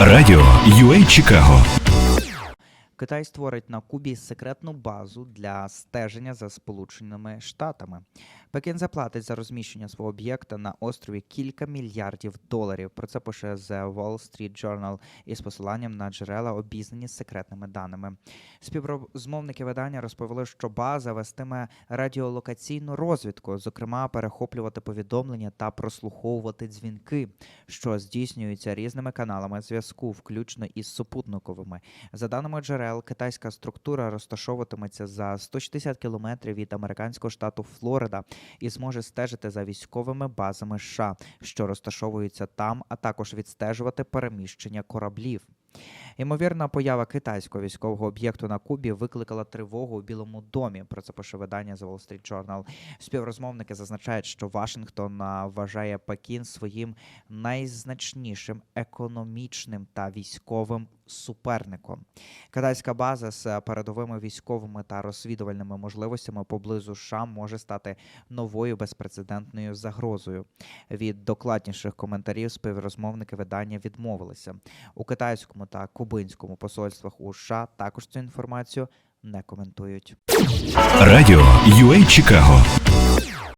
Радіо UA Чикаго Китай створить на Кубі секретну базу для стеження за Сполученими Штатами. Пекін заплатить за розміщення свого об'єкта на острові кілька мільярдів доларів. Про це пише The Wall Street Journal із посиланням на джерела, обізнані секретними даними. Співрозмовники видання розповіли, що база вестиме радіолокаційну розвідку, зокрема перехоплювати повідомлення та прослуховувати дзвінки, що здійснюються різними каналами зв'язку, включно із супутниковими. За даними джерел, китайська структура розташовуватиметься за 160 кілометрів від американського штату Флорида і зможе стежити за військовими базами США, що розташовуються там, а також відстежувати переміщення кораблів. Ймовірна поява китайського військового об'єкту на Кубі викликала тривогу у Білому домі. Про це пише видання The Wall Street Journal. Співрозмовники зазначають, що Вашингтон вважає Пекін своїм найзначнішим економічним та військовим суперником. Китайська база з передовими військовими та розвідувальними можливостями поблизу США може стати новою безпрецедентною загрозою. Від докладніших коментарів співрозмовники видання відмовилися. У китайському та кубинському посольствах у США також цю інформацію не коментують. Радіо UA Чикаго